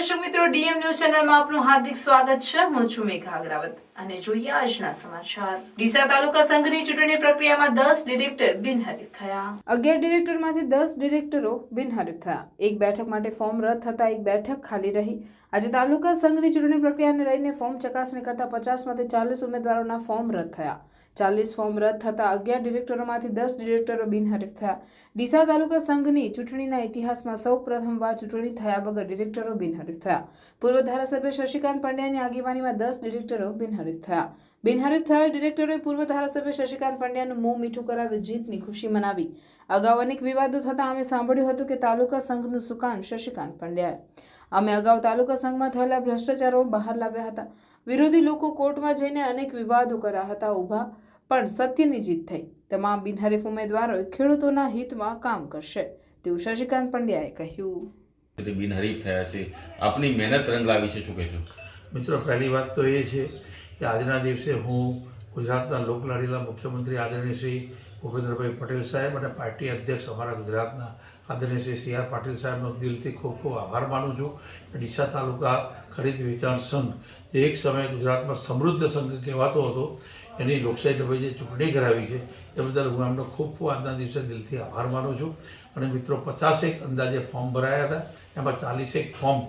દર્શક મિત્રો, DM news ચેનલમાં આપનું હાર્દિક સ્વાગત છે. હું છું મેઘા અગ્રાવત. અને જોઈએ આજના સમાચાર. ડીસા તાલુકા સંઘની ચૂંટણી પ્રક્રિયામાં દસ ડિરેક્ટર બિનહરીફ થયા. અગિયાર ડિરેક્ટરમાંથી દસ ડિરેક્ટરો બિનહરીફ થયા. એક બેઠક માટે ફોર્મ રદ થતા એક બેઠક ખાલી રહી. આજે તાલુકા સંઘની ચૂંટણી પ્રક્રિયાને લઈને ફોર્મ ચકાસણી કરતા પચાસમાંથી ચાલીસ ઉમેદવારોના ફોર્મ રદ થયા. ચાલીસ ફોર્મ રદ થતાં અગિયાર ડિરેક્ટરોમાંથી દસ ડિરેક્ટરો બિનહરીફ થયા. ડીસા તાલુકા સંઘની ચૂંટણીના ઇતિહાસમાં સૌ પ્રથમવાર ચૂંટણી થયા વગર ડિરેક્ટરો બિનહરીફ થયા. પૂર્વ ધારાસભ્ય શશિકાંત પંડ્યાની આગેવાનીમાં દસ ડિરેક્ટરો બિનહરીફ થયા. બિનહરીફ થયેલ ડિરેક્ટરોએ પૂર્વ ધારાસભ્ય શશિકાંત પંડ્યાનું મોં મીઠું કરાવી જીતની ખુશી મનાવી. અગાઉ અનેક વિવાદો થતાં અમે સાંભળ્યું હતું કે તાલુકા સંઘનું સુકાન શશિકાંત પંડ્યાએ. અમે અગાઉ તાલુકા સંઘમાં થયેલા ભ્રષ્ટાચારો બહાર લાવ્યા હતા. વિરોધી લોકો કોર્ટમાં જઈને અનેક વિવાદો કર્યા હતા ઊભા પણ સત્યની જીત થઈ. તમામ બિનહરીફ ઉમેદવારોએ ખેડૂતોના હિતમાં કામ કરશે તેવું શશિકાંત પંડ્યાએ કહ્યું. બિનહરીફ થયા છે. આપની મહેનત રંગ લાવી છે શું કહેશો? મિત્રો પહેલી વાત તો એ છે કે આજના દિવસે હું ગુજરાતના લોકલાડીલા મુખ્યમંત્રી આદરણીય શ્રી ભૂપેન્દ્રભાઈ પટેલ સાહેબ અને પાર્ટી અધ્યક્ષ અમારા ગુજરાતના આદરણીય શ્રી સી આર પાટીલ સાહેબનો દિલથી ખૂબ ખૂબ આભાર માનું છું. ડીસા તાલુકા ખરીદ વેચાણ સંઘ જે એક સમયે ગુજરાતમાં સમૃદ્ધ સંઘ કહેવાતો હતો. એની લોકશાહી ડબે જે ચૂંટણી કરાવી છે, એ બદલ હું એમનો ખૂબ ખૂબ આજના દિવસે દિલથી આભાર માનું છું. અને મિત્રો, પચાસેક અંદાજે ફોર્મ ભરાયા હતા. એમાં ચાલીસેક ફોર્મ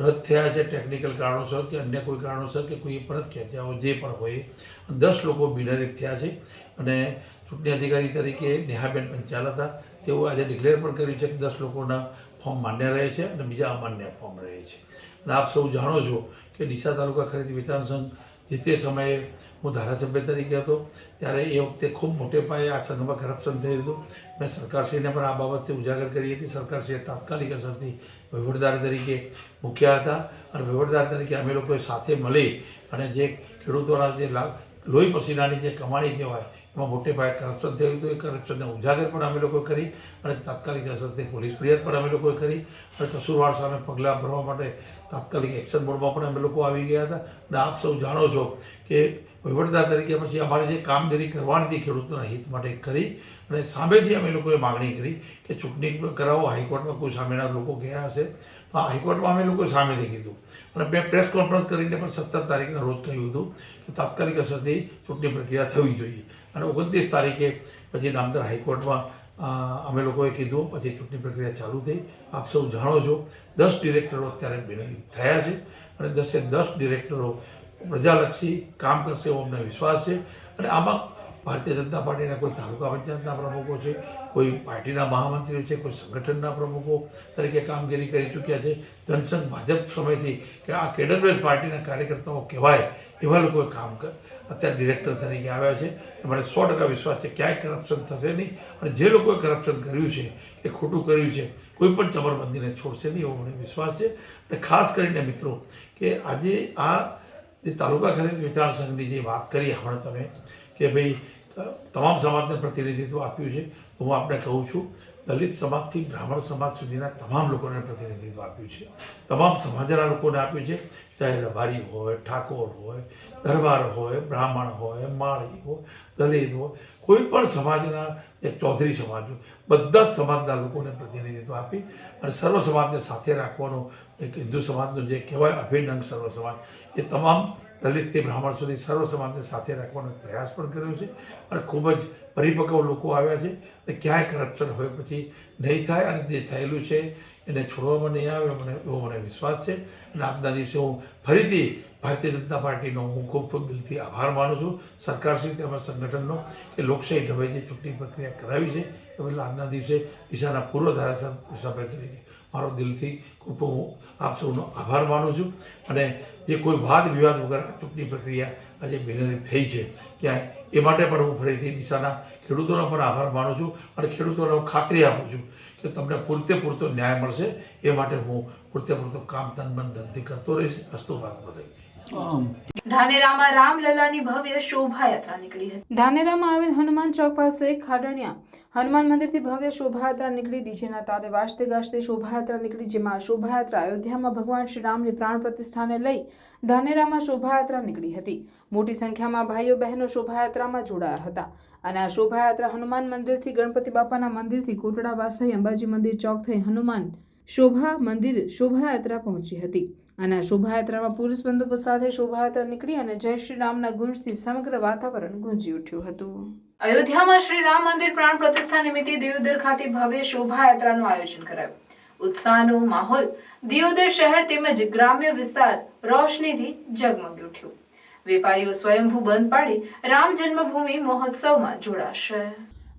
રદ થયા છે ટેકનિકલ કારણોસર કે અન્ય કોઈ કારણોસર કે કોઈ પરત હોય જે પણ હોય. દસ લોકો બિનહરીફ થયા છે અને ચૂંટણી અધિકારી તરીકે નેહાબેન પંચાલ હતા. તેઓ આજે ડિક્લેર પણ કર્યું છે કે દસ લોકોના ફોર્મ માન્ય રહે છે અને બીજા અમાન્ય ફોર્મ રહે છે. અને આપ સૌ જાણો છો કે ડીસા તાલુકા ખરીદ વેચાણ સંઘ જે તે સમયે હું ધારાસભ્ય તરીકે હતો, ત્યારે એ વખતે ખૂબ મોટે પાયે આ સંઘમાં કરપ્શન થયું હતું. મેં સરકારશ્રીને પણ આ બાબતે ઉજાગર કરી હતી. સરકારશ્રીએ તાત્કાલિક અસરથી વહીવટદાર તરીકે મૂક્યા હતા અને વહીવટદાર તરીકે અમે લોકોએ સાથે મળી અને જે ખેડૂતોના જે લોહી પસીનાની જે કમાણી કહેવાય એમાં મોટે પાયે કરપ્શન થયું હતું એ કરપ્શનને ઉજાગર પણ અમે લોકો કરી અને તાત્કાલિક અસરથી પોલીસ ફરિયાદ પણ અમે લોકોએ કરી અને કસૂરવાર સામે પગલાં ભરવા માટે તાત્કાલિક એક્શન મોડમાં પણ અમે લોકો આવી ગયા હતા. અને આપ સૌ જાણો છો કે વહીવટદાર તરીકે પછી અમારે જે કામગીરી કરવાની હતી ખેડૂતોના હિત માટે કરી અને સામેથી અમે લોકોએ માગણી કરી કે ચૂંટણી કરાવો, હાઈકોર્ટમાં કોઈ સામેના લોકો ગયા હશે તો હાઈકોર્ટમાં અમે લોકોએ સામેથી કીધું. અને મેં પ્રેસ કોન્ફરન્સ કરીને પણ સત્તર તારીખના રોજ કહ્યું હતું કે તાત્કાલિક અસરથી ચૂંટણી પ્રક્રિયા થવી જોઈએ. અને ઓગણત્રીસ તારીખે પછી નામદાર હાઈકોર્ટમાં અમે લોકોએ કીધું, પછી ચૂંટણી પ્રક્રિયા ચાલુ થઈ. આપ સૌ જાણો છો, દસ ડિરેક્ટરો અત્યારે બિનહરીફ થયા છે અને દસે દસ ડિરેક્ટરો પ્રજાલક્ષી કામ કરશે એવો અમને વિશ્વાસ છે. અને આમાં ભારતીય જનતા પાર્ટીના કોઈ તાલુકા પંચાયતના પ્રમુખો છે, કોઈ પાર્ટીના મહામંત્રીઓ છે, કોઈ સંગઠનના પ્રમુખો તરીકે કામગીરી કરી ચૂક્યા છે. જનસંઘ ભાજપ સમયથી કે આ કેડરવેઝ પાર્ટીના કાર્યકર્તાઓ કહેવાય એવા લોકોએ કામ કર અત્યારે ડિરેક્ટર તરીકે આવ્યા છે. મને સો ટકા વિશ્વાસ છે, ક્યાંય કરપ્શન થશે નહીં. અને જે લોકોએ કરપ્શન કર્યું છે કે ખોટું કર્યું છે, કોઈ પણ ચમરબંધીને છોડશે નહીં એવો મને વિશ્વાસ છે. અને ખાસ કરીને મિત્રો, કે આજે આ જે તાલુકા ખરીદ વિચારસંઘની જે વાત કરી હમણાં તમે, કે ભાઈ તમામ સમાજને પ્રતિનિધિત્વ આપ્યું છે. હું આપને કહું છું, દલિત સમાજથી બ્રાહ્મણ સમાજ સુધીના તમામ લોકોને પ્રતિનિધિત્વ આપ્યું છે. તમામ સમાજના લોકોને આપ્યું છે. ચાહે રબારી હોય, ઠાકોર હોય, દરબાર હોય, બ્રાહ્મણ હોય, માળી હોય, દલિત હોય, કોઈ પણ સમાજના, એક ચૌધરી સમાજ હોય, બધા જ સમાજના લોકોને પ્રતિનિધિત્વ આપી અને સર્વ સમાજને સાથે રાખવાનો એક હિન્દુ સમાજનો જે કહેવાય અભિન્ન અંગ સર્વ સમાજ, એ તમામ દલિતથી બ્રાહ્મણ સુધી સર્વ સમાજને સાથે રાખવાનો પ્રયાસ પણ કર્યો છે અને ખૂબ જ પરિપક્વ લોકો આવ્યા છે અને ક્યાંય કરપ્શન હોય પછી નહીં થાય અને જે થયેલું છે એને છોડવામાં નહીં આવે મને એવો મને વિશ્વાસ છે. અને આજના દિવસે હું ફરીથી ભારતીય જનતા પાર્ટીનો હું ખૂબ ખૂબ દિલથી આભાર માનું છું. સરકારશ્રી તેમજ સંગઠનનો કે લોકશાહી ઢબે જે ચૂંટણી પ્રક્રિયા કરાવી છે. એ બદલ આજના દિવસે ઈશાના પૂર્વ ધારાસભ્ય તરીકે મારો દિલથી ખૂબ હું આપ સૌનો આભાર માનું છું અને જે કોઈ વાદ વિવાદ વગર આ ચૂંટણી પ્રક્રિયા આજે બિનહરીફ થઈ છે ક્યાંય, એ માટે પણ હું ફરીથી દિશાના ખેડૂતોનો પણ આભાર માનું છું અને ખેડૂતોને હું ખાતરી આપું છું કે તમને પૂરતે પૂરતો ન્યાય મળશે, એ માટે હું પૂરતે પૂરતો કામ તન મન ધનથી કરતો રહીશ. અસ્તુ વાત બધાઈ ધાનેરામાં રામલલાની ભવ્ય શોભાયાત્રા નીકળી હતી. ધાનેરામાં આવેલ હનુમાન ચોક પાસે ખાડણિયા હનુમાન મંદિરથી ભવ્ય શોભાયાત્રા નીકળી. ડીજેના તાલે વાજતે ગાજતે શોભાયાત્રા નીકળી જેમાં શોભાયાત્રા અયોધ્યામાં ભગવાન શ્રી રામની પ્રાણ પ્રતિષ્ઠાને લઈ ધાનેરામાં શોભાયાત્રા નીકળી હતી. મોટી સંખ્યામાં ભાઈઓ બહેનો શોભાયાત્રામાં જોડાયા હતા. અને આ શોભાયાત્રા હનુમાન મંદિરથી ગણપતિ બાપાના મંદિરથી કોટડા વાસ થઈ અંબાજી મંદિર ચોક થઈ હનુમાન શોભા મંદિર શોભાયાત્રા પહોંચી હતી. અને શોભાયાત્રામાં પુરુષ બંદોબસ્ત સાથે શોભાયાત્રા નીકળી અને જય શ્રી રામના ગુંજથી સમગ્ર વાતાવરણ ગુંજી ઉઠ્યું હતું. અયોધ્યામાં શ્રી રામ મંદિર પ્રાણ પ્રતિષ્ઠા નિમિત્તે દિયોદર ખાતે ભવ્ય શોભાયાત્રાનું આયોજન કરાયું. ઉત્સાહનો માહોલ દિયોદર શહેર તેમજ ગ્રામ્ય વિસ્તાર રોશનીથી ઝગમગી ઉઠ્યું. વેપારીઓ સ્વયંભૂ બંધ પાડી રામ જન્મભૂમિ મહોત્સવમાં જોડાશે.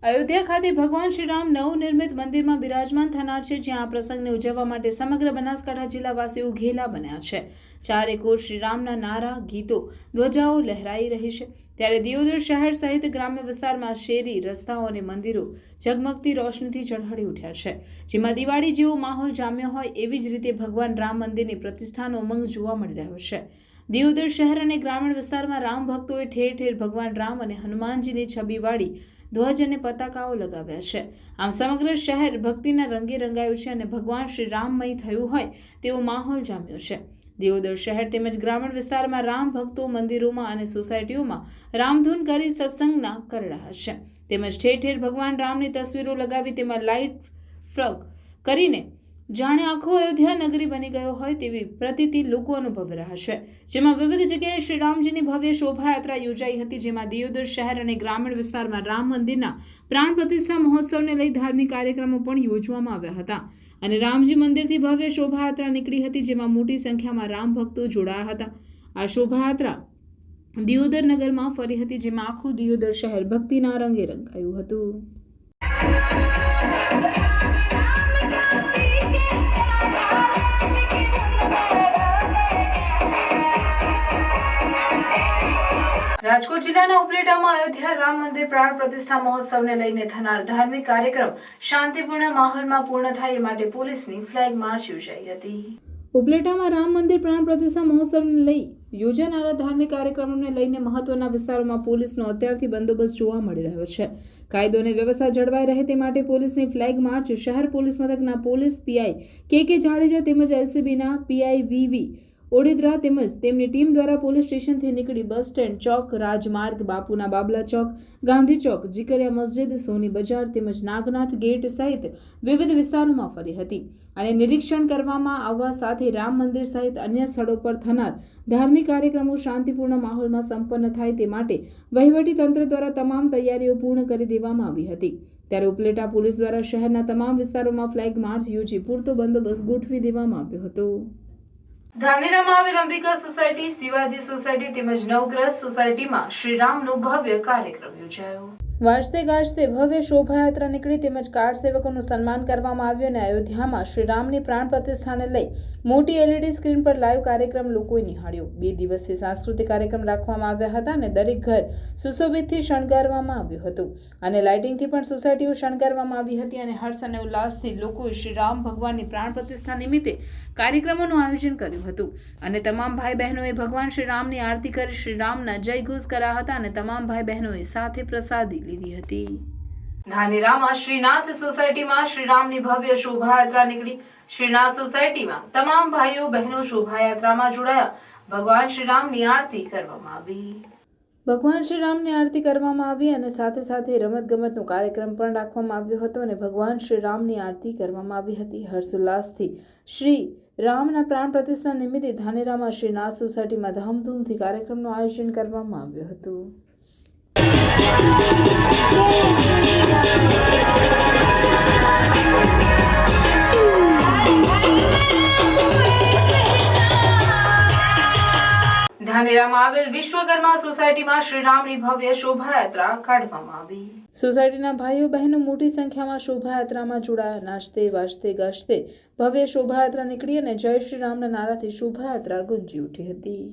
અયોધ્યા ખાતે ભગવાન શ્રીરામ નવનિર્મિત મંદિરમાં બિરાજમાન થનાર છે, જ્યાં આ પ્રસંગને ઉજવવા માટે સમગ્ર બનાસકાંઠા જિલ્લાવાસીઓ ઘેલા બન્યા છે. ચારે કોર શ્રીરામના નારા, ગીતો, ધ્વજાઓ લહેરાઈ રહી છે. ત્યારે દિયોદર શહેર સહિત ગ્રામ્ય વિસ્તારમાં શેરી, રસ્તાઓ અને મંદિરો ઝગમગતી રોશનીથી ઝળહળી ઉઠ્યા છે. જેમાં દિવાળી જેવો માહોલ જામ્યો હોય એવી જ રીતે ભગવાન રામ મંદિરની પ્રતિષ્ઠાનો ઉમંગ જોવા મળી રહ્યો છે. દિયોદર શહેર અને ગ્રામીણ વિસ્તારમાં રામ ભક્તોએ ઠેર ઠેર ભગવાન રામ અને હનુમાનજીની છબીવાળી ધ્વજ અને પતાકાઓ લગાવ્યા છે. આમ સમગ્ર શહેર ભક્તિના રંગે રંગાયું છે અને ભગવાન શ્રી રામમય થયું હોય તેવો માહોલ જામ્યો છે. દેવોદર શહેર તેમજ ગ્રામીણ વિસ્તારમાં રામ ભક્તો મંદિરોમાં અને સોસાયટીઓમાં રામધૂન કરી સત્સંગના કરી રહ્યા છે. તેમજ ઠેર ઠેર ભગવાન રામની તસવીરો લગાવી તેમાં લાઇટ ફ્રગ કરીને જાણે આખો અયોધ્યા નગરી બની ગયો હોય તેવી પ્રતીતિ લોકો અનુભવી રહ્યા છે. જેમાં વિવિધ જગ્યાએ શ્રી રામજીની ભવ્ય શોભાયાત્રા યોજાઈ હતી, જેમાં દિયોદર શહેર અને ગ્રામીણ વિસ્તારમાં રામ મંદિરના પ્રાણ પ્રતિષ્ઠા મહોત્સવને લઈ ધાર્મિક કાર્યક્રમો પણ યોજવામાં આવ્યા હતા. અને રામજી મંદિરથી ભવ્ય શોભાયાત્રા નીકળી હતી, જેમાં મોટી સંખ્યામાં રામ ભક્તો જોડાયા હતા. આ શોભાયાત્રા દિયોદર નગરમાં ફરી હતી, જેમાં આખું દિયોદર શહેર ભક્તિના રંગે રંગાયું હતું. રાજકોટ જિલ્લાના ઉપલેટામાં અયોધ્યા રામ મંદિર પ્રાણ પ્રતિષ્ઠા મહોત્સવને લઈને થનાર ધાર્મિક કાર્યક્રમ શાંતિપૂર્ણ માહોલમાં પૂર્ણ થાય એ માટે પોલીસની ફ્લેગ માર્ચ યોજાઈ હતી. ઉપલેટામાં રામ મંદિર પ્રાણ પ્રતિષ્ઠા મહોત્સવને લઈ યોજાનારા ધાર્મિક કાર્યક્રમોને લઈને મહત્વના વિસ્તારોમાં પોલીસનો અત્યારથી બંદોબસ્ત જોવા મળી રહ્યો છે. કાયદો અને વ્યવસ્થા જળવાઈ રહે તે માટે પોલીસની ફ્લેગ માર્ચ શહેર પોલીસ મથકના police PI K K Jadeja તેમજ એલસીબીના પીઆઈ વીવી ઓડેદરા તેમજ તેમની ટીમ દ્વારા પોલીસ સ્ટેશનથી નીકળી બસ સ્ટેન્ડ ચોક, રાજમાર્ગ, બાપુના બાબલા ચોક, ગાંધી ચોક, જીકરિયા મસ્જિદ, સોની બજાર તેમજ નાગનાથ ગેટ સહિત વિવિધ વિસ્તારોમાં ફરી હતી અને નિરીક્ષણ કરવામાં આવવા સાથે રામ મંદિર સહિત અન્ય સ્થળો પર થનાર ધાર્મિક કાર્યક્રમો શાંતિપૂર્ણ માહોલમાં સંપન્ન થાય તે માટે વહીવટી તંત્ર દ્વારા તમામ તૈયારીઓ પૂર્ણ કરી દેવામાં આવી હતી. ત્યારે ઉપલેટા પોલીસ દ્વારા શહેરના તમામ વિસ્તારોમાં ફ્લેગ માર્ચ યોજી પૂરતો બંદોબસ્ત ગોઠવી દેવામાં આવ્યો હતો. ધાનેરામાં આવેલ અંબિકા સોસાયટી, શિવાજી સોસાયટી તેમજ નવગ્રહ સોસાયટીમાં શ્રીરામનો ભવ્ય કાર્યક્રમ યોજાયો. વાજતે ગાજતે ભવ્ય શોભાયાત્રા નીકળી તેમજ કાર સેવકોનું સન્માન કરવામાં આવ્યું અને અયોધ્યામાં શ્રીરામની પ્રાણ પ્રતિષ્ઠાને લઈ મોટી એલઈડી સ્ક્રીન પર લાઈવ કાર્યક્રમ લોકોએ નિહાળ્યો. બે દિવસથી સાંસ્કૃતિક કાર્યક્રમ રાખવામાં આવ્યા હતા અને દરેક ઘર સુશોભિતથી શણગારવામાં આવ્યું હતું. અને લાઇટિંગથી પણ સોસાયટીઓ શણગારવામાં આવી હતી અને હર્ષ અને ઉલ્લાસથી લોકોએ શ્રી રામ ભગવાનની પ્રાણ પ્રતિષ્ઠા નિમિત્તે કાર્યક્રમોનું આયોજન કર્યું હતું. અને તમામ ભાઈ બહેનોએ ભગવાન શ્રી રામની આરતી કરી શ્રી રામના જય ઘોષ કર્યા હતા અને તમામ ભાઈ બહેનોએ સાથે પ્રસાદી લીધી હતી. ધાનેરામાં શ્રીનાથ સોસાયટીમાં શ્રીરામની ભવ્ય શોભાયાત્રા નીકળી. શ્રીનાથ સોસાયટીમાં તમામ ભાઈઓ બહેનો શોભાયાત્રામાં જોડાયા. ભગવાન શ્રીરામની આરતી કરવામાં આવી. ભગવાન શ્રી રામની આરતી કરવામાં આવી અને સાથે સાથે રમતગમતનો કાર્યક્રમ પણ રાખવામાં આવ્યો હતો અને ભગવાન શ્રી રામની આરતી કરવામાં આવી હતી. હર્ષોલ્લાસથી શ્રી રામના પ્રાણ પ્રતિષ્ઠા નિમિત્તે ધાનેરામાં શ્રીનાથ સોસાયટીમાં ધામધૂમથી કાર્યક્રમનું આયોજન કરવામાં આવ્યું હતું. ધાનેરામાં આવેલ વિશ્વકર્મા સોસાયટીમાં શ્રીરામની ભવ્ય શોભાયાત્રા કાઢવામાં આવી. સોસાયટીના ભાઈઓ બહેનો મોટી સંખ્યામાં શોભાયાત્રામાં જોડાયા. નાચતે, વાજતે, ગાજતે ભવ્ય શોભાયાત્રા નીકળી અને જય શ્રી રામના નારાથી શોભાયાત્રા ગુંજી ઉઠી હતી.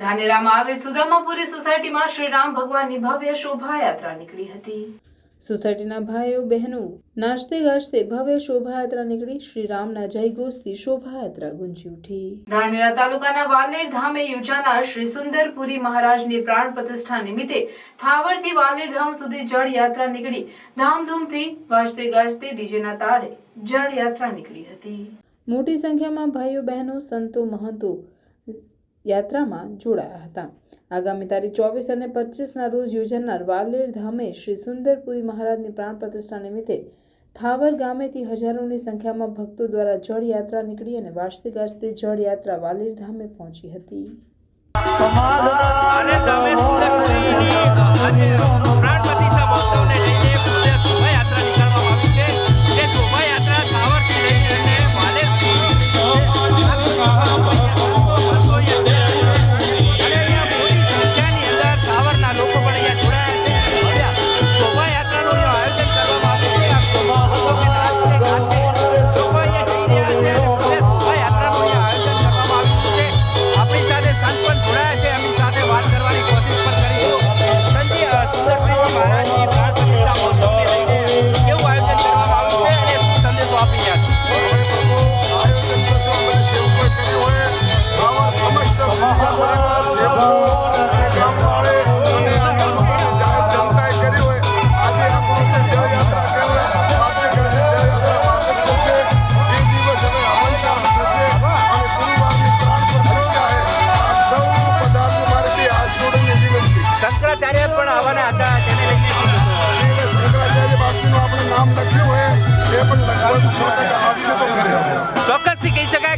ધાનેરામાં આવેલ સુદામાપુરી સોસાયટીમાં શ્રી રામ ભગવાનની ભવ્ય શોભાયાત્રા નીકળી હતી. સોસાયટીના ભાઈઓ બહેનો નાચતે ગાજતે ભવ્ય શોભાયાત્રા નીકળી. શ્રી રામના જયઘોષથી શોભાયાત્રા ગુંજી ઉઠી. ધાનેરા તાલુકાના વાલેર ધામે યોજાનાર શ્રી સુંદરપુરી મહારાજની પ્રાણ પ્રતિષ્ઠા નિમિત્તે થાવરથી વાલેર ધામ સુધી જળ યાત્રા નીકળી. ધામધૂમથી વાજતે ગાજતે ડીજેના તાળે જળ યાત્રા નીકળી હતી. મોટી સંખ્યામાં ભાઈઓ બહેનો સંતો મહંતો યાત્રામાં જોડાયા હતા. આગામી તારીખ ચોવીસ અને પચીસના રોજ યોજાનાર વાલેર ધામે શ્રી સુંદરપુરી મહારાજની પ્રાણ પ્રતિષ્ઠા નિમિત્તે થાવર ગામેથી હજારોની સંખ્યામાં ભક્તો દ્વારા જળ યાત્રા નીકળી અને વાજતે ગાજતે જળ યાત્રા વાલેર ધામે પહોંચી હતી.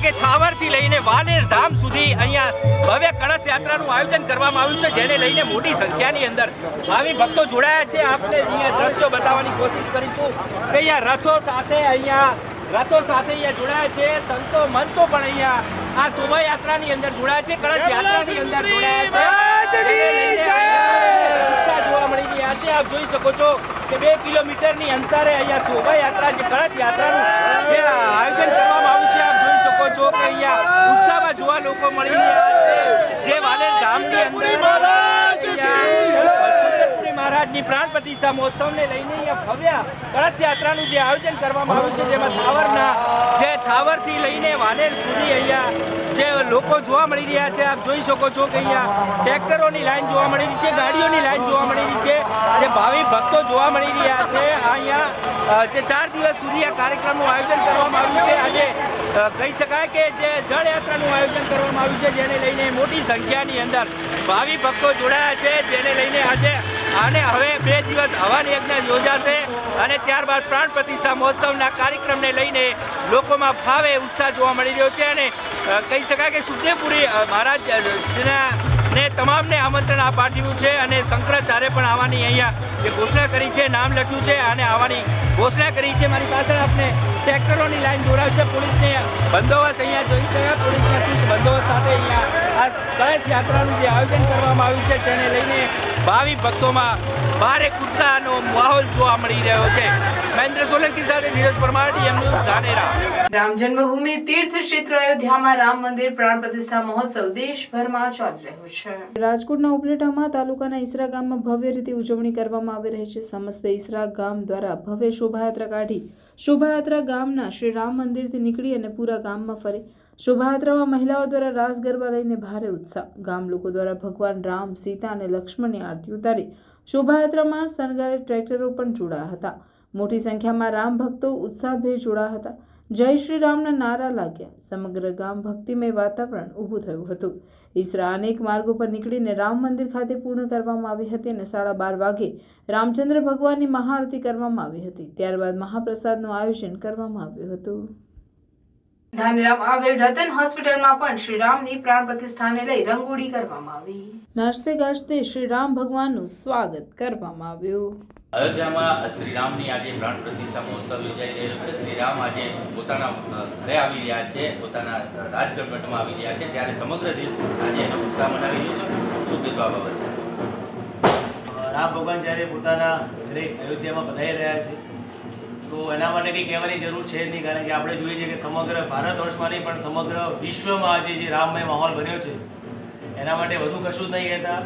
કે થાવરથી લઈને વાલેર ધામ સુધી અહીંયા ભવ્ય કળશ યાત્રાનું આયોજન કરવામાં આવ્યું છે જેને લઈને મોટી સંખ્યાની અંદર ભાવિ ભક્તો જોડાયા છે. આપણે અહીંયા દ્રશ્યો બતાવવાની કોશિશ કરીશું કે અહીંયા રથો સાથે અહીંયા રથો સાથે અહીંયા જોડાયા છે. સંતો મંતો પણ અહીંયા આ શોભાયાત્રાની અંદર જોડાયા છે કળશ યાત્રાની અંદર જોડાયા છે. જોવા મળી રહ્યા છે. આપ જોઈ શકો છો કે બે કિલોમીટરની અંતરે અહીંયા શોભાયાત્રા જે કળશ યાત્રાનું જે આયોજન કરવામાં આવ્યું છે શકો છો કે અહીંયા ઉત્સાહમાં જોવા લોકો મળી રહ્યા છે. જે વાલેર ધામની અંદર સુંદરપુરી મહારાજની પ્રાણ પ્રતિષ્ઠા મહોત્સવને લઈને અહીંયા ભવ્ય કળશ યાત્રાનું જે આયોજન કરવામાં આવ્યું છે જેમાં થાવરના જે થાવરથી લઈને વાલેર સુધી અહીંયા જે લોકો જોવા મળી રહ્યા છે, આપ જોઈ શકો છો કે અહીંયા ટ્રેક્ટરોની લાઈન જોવા મળી રહી છે, ગાડીઓની લાઈન જોવા મળી રહી છે, જે ભાવિ ભક્તો જોવા મળી રહ્યા છે. અહીંયા જે ચાર દિવસ સુધી આ કાર્યક્રમનું આયોજન કરવામાં આવ્યું છે. આજે કહી શકાય કે જે જળયાત્રાનું આયોજન કરવામાં આવ્યું છે, જેને લઈને મોટી સંખ્યાની અંદર ભાવિ ભક્તો જોડાયા છે, જેને લઈને આજે અને હવે બે દિવસ હવાન યજ્ઞ યોજાશે અને ત્યારબાદ પ્રાણ પ્રતિષ્ઠા મહોત્સવના કાર્યક્રમને લઈને લોકોમાં ભાવે ઉત્સાહ જોવા મળી રહ્યો છે અને કહી શકાય કે સુખદેવપુરી મહારાજના મહારાજ જેના ને તમામને આમંત્રણ આ પાઠવ્યું છે અને શંકરાચાર્ય પણ આવવાની અહીંયા જે ઘોષણા કરી છે, નામ લખ્યું છે અને આવવાની ઘોષણા કરી છે. મારી પાછળ આપને ટ્રેક્ટરોની લાઈન જોડાવ પોલીસને બંદોબસ્ત અહીંયા જોઈ ગયા પોલીસના ચુસ્ત બંદોબસ્ત સાથે અહીંયા આ કળશ યાત્રાનું જે આયોજન કરવામાં આવ્યું છે, તેને લઈને ભાવિ ભક્તોમાં ભારે ઉત્સાહનો માહોલ જોવા મળી રહ્યો છે. મહેન્દ્ર સોલંકી સાથે ધીરજ પરમાર ડીએમ ન્યૂઝ ધાનેરા. રામ જન્મભૂમિ તીર્થ ક્ષેત્ર અયોધ્યામાં રામ મંદિર પ્રાણ પ્રતિષ્ઠા મહોત્સવ દેશભરમાં ચાલી રહ્યો છે. રાજકોટના ઉપલેટામાં તાલુકાના ઈસરા ગામમાં ભવ્ય રીતે ઉજવણી કરવામાં આવી રહી છે. સમસ્ત ઈસરા ગામ દ્વારા ભવ્ય શોભાયાત્રા કાઢી શોભાયાત્રા ગામના શ્રી રામ મંદિરથી નીકળી અને પૂરા ગામમાં ફરી શોભાયાત્રામાં મહિલાઓ દ્વારા રાસ ગરબા લઈને ભારે ઉત્સાહ. ગામ લોકો દ્વારા ભગવાન રામ, સીતા અને લક્ષ્મણની આરતી ઉતારી શોભાયાત્રામાં શણગારે ટ્રેક્ટરો પણ જોડાયા હતા. મોટી સંખ્યામાં રામ ભક્તો ઉત્સાહભેર જોડાયા હતા. જય શ્રી રામના નારા લાગ્યા. સમગ્ર ગામ ભક્તિમય વાતાવરણ ઊભું થયું હતું. ઈસરા અનેક માર્ગો પર નીકળીને રામ મંદિર ખાતે પૂર્ણ કરવામાં આવી હતી અને સાડા બાર વાગે રામચંદ્ર ભગવાનની મહાઆરતી કરવામાં આવી હતી. ત્યારબાદ મહાપ્રસાદનું આયોજન કરવામાં આવ્યું હતું. ધાનેરામ આવેલ રતન હોસ્પિટલમાં પણ શ્રી રામની પ્રાણ પ્રતિષ્ઠાને લઈ રંગોળી કરવામાં આવી. નાસ્તે ગાજતે શ્રીરામ ભગવાનનું સ્વાગત કરવામાં આવ્યું. અયોધ્યામાં શ્રીરામની આજે પ્રાણ પ્રતિષ્ઠા મહોત્સવ યોજાઈ રહ્યો છે. શ્રી રામ આજે પોતાના ઘરે આવી રહ્યા છે પોતાના રાજગઢમાં આવી રહ્યા છે. ત્યારે સમગ્ર દેશ આજે એનો ઉત્સાહ મનાવી રહ્યો છે. શું કહેશો આ બાબતે? રામ ભગવાન જ્યારે પોતાના ઘરે અયોધ્યામાં બધાઈ રહ્યા છે તો એના માટે કંઈ કહેવાની જરૂર છે જ નહીં કારણ કે આપણે જોઈએ છીએ કે સમગ્ર ભારત વર્ષમાં નહીં પણ સમગ્ર વિશ્વમાં આજે જે રામમય માહોલ બન્યો છે એના માટે વધુ કશું જ નહીં કહેતા.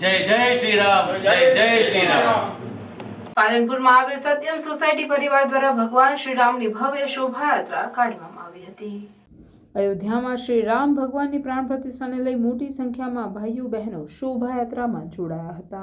જય જય શ્રી રામ જય જય શ્રી રામ પાલનપુરમાં આવેલ સત્યમ સોસાયટી પરિવાર દ્વારા ભગવાન શ્રી રામની ભવ્ય શોભાયાત્રા કાઢવામાં આવી હતી. અયોધ્યામાં શ્રી રામ ભગવાનની પ્રાણ પ્રતિષ્ઠાને લઈ મોટી સંખ્યામાં ભાઈઓ બહેનો શોભાયાત્રામાં જોડાયા હતા.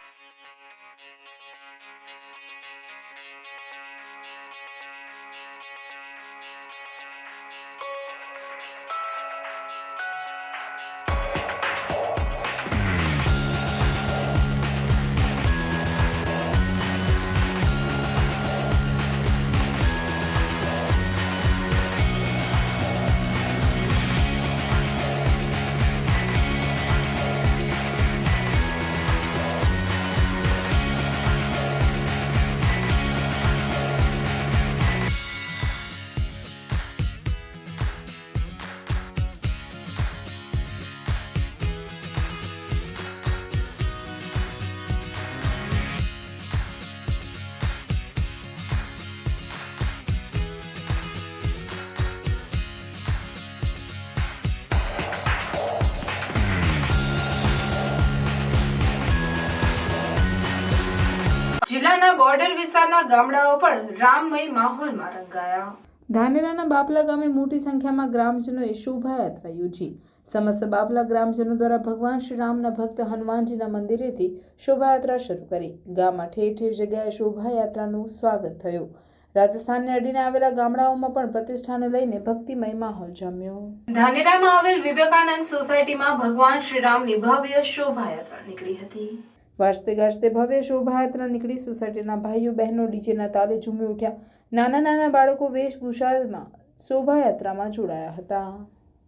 બોર્ડર વિસ્તારના ગામડાઓ પણ રામમય માહોલમાં રંગાયા. ધાનેરાના બાપલા ગામે મોટી સંખ્યામાં ગ્રામજનોએ શોભાયાત્રા યોજી. સમસ્ત બાપલા ગ્રામજનો દ્વારા ભગવાન શ્રી રામના ભક્ત હનુમાનજીના મંદિરેથી શોભાયાત્રા શરૂ કરી. ગામમાં ઠેર ઠેર જગ્યાએ શોભાયાત્રાનું સ્વાગત થયું. રાજસ્થાનને અડીને આવેલા ગામડાઓમાં પણ પ્રતિષ્ઠાને લઈને ભક્તિમય માહોલ જામ્યો. ધાનેરામાં આવેલ વિવેકાનંદ સોસાયટીમાં ભગવાન શ્રીરામની ભવ્ય શોભાયાત્રા નીકળી હતી. વાજતે ગાજતે ભવ્ય શોભાયાત્રા નીકળી. સોસાયટીના ભાઈઓ, બહેનો, ડીજેના તાલે ઝૂમી ઉઠ્યા. નાના નાના બાળકો વેશભૂષામાં શોભાયાત્રામાં જોડાયા હતા.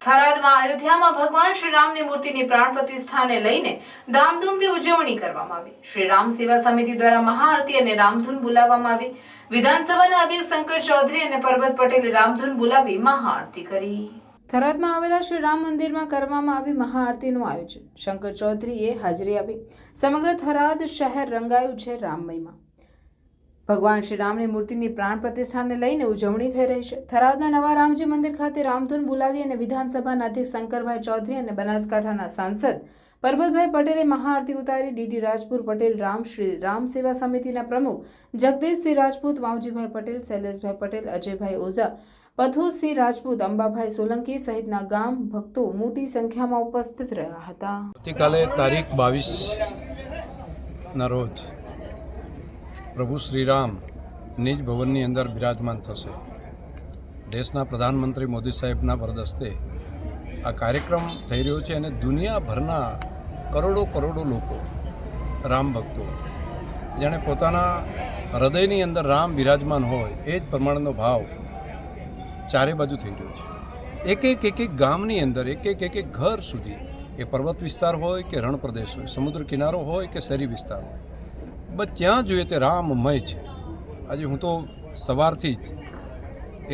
થરાદમાં અયોધ્યામાં ભગવાન શ્રી રામની મૂર્તિની પ્રાણ પ્રતિષ્ઠાને લઈને ધામધૂમથી ઉજવણી કરવામાં આવી. શ્રી રામ સેવા સમિતિ દ્વારા મહાઆરતી અને રામધૂન બોલાવવામાં આવી. વિધાનસભાના અધ્યક્ષ શંકર ચૌધરી અને પરબત પટેલે રામધૂન બોલાવી મહાઆરતી કરી. થરાદમાં આવેલા શ્રી રામ મંદિરમાં કરવામાં આવી મહાઆરતીનું આયોજન. શંકર ચૌધરીએ હાજરી આપી. સમગ્ર થરાદ શહેર રંગાયું છે રામમયમાં. ભગવાન શ્રી રામની મૂર્તિની પ્રાણ પ્રતિષ્ઠાને લઈને ઉજવણી થઈ રહી છે. થરાદના નવા રામજી મંદિર ખાતે રામધૂન બોલાવી અને વિધાનસભાના અધ્યક્ષ શંકરભાઈ ચૌધરી અને બનાસકાંઠાના સાંસદ પરબતભાઈ પટેલે મહાઆરતી ઉતારી ડીડી રાજપુર પટેલ રામ શ્રી રામ સેવા સમિતિના પ્રમુખ, જગદીશસિંહ રાજપૂત, માવજીભાઈ પટેલ, શૈલેષભાઈ પટેલ, અજયભાઈ ઓઝા, પથુસિંહ રાજપૂત, અંબાભાઈ સોલંકી સહિતના ગામ ભક્તો મોટી સંખ્યામાં ઉપસ્થિત રહ્યા હતા. આવતીકાલે તારીખ બાવીસ ના રોજ પ્રભુ શ્રીરામ નિજ ભવનની અંદર બિરાજમાન થશે. દેશના પ્રધાનમંત્રી મોદી સાહેબના વરદસ્તે આ કાર્યક્રમ થઈ રહ્યો છે અને દુનિયાભરના કરોડો કરોડો લોકો રામ ભક્તો જેણે પોતાના હૃદયની અંદર રામ બિરાજમાન હોય એ જ પ્રમાણનો ભાવ ચારે બાજુ થઈ રહ્યો છે. એક એક એક એક ગામની અંદર એક એક એક એક ઘર સુધી એ પર્વત વિસ્તાર હોય કે રણ પ્રદેશ હોય, સમુદ્ર કિનારો હોય કે શહેરી વિસ્તાર હોય. બસ ત્યાં જોઈએ તે રામમય છે. આજે હું તો સવારથી જ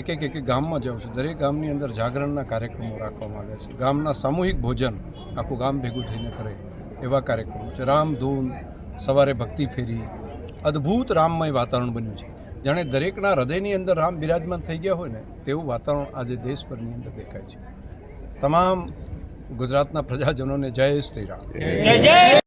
એક એક એક ગામમાં જાઉં છું. દરેક ગામની અંદર જાગરણના કાર્યક્રમો રાખવામાં આવ્યા છે. ગામના સામૂહિક ભોજન આખું ગામ ભેગું થઈને કરે એવા કાર્યક્રમો છે. રામધૂન સવારે ભક્તિ ફેરી, અદ્ભુત રામમય વાતાવરણ બન્યું છે. જાણે દરેકના હૃદયની અંદર રામ બિરાજમાન થઈ ગયા હોય ને, તેવું વાતાવરણ આજે દેશભરની અંદર દેખાય છે. તમામ ગુજરાતના પ્રજાજનોને જય શ્રી રામ.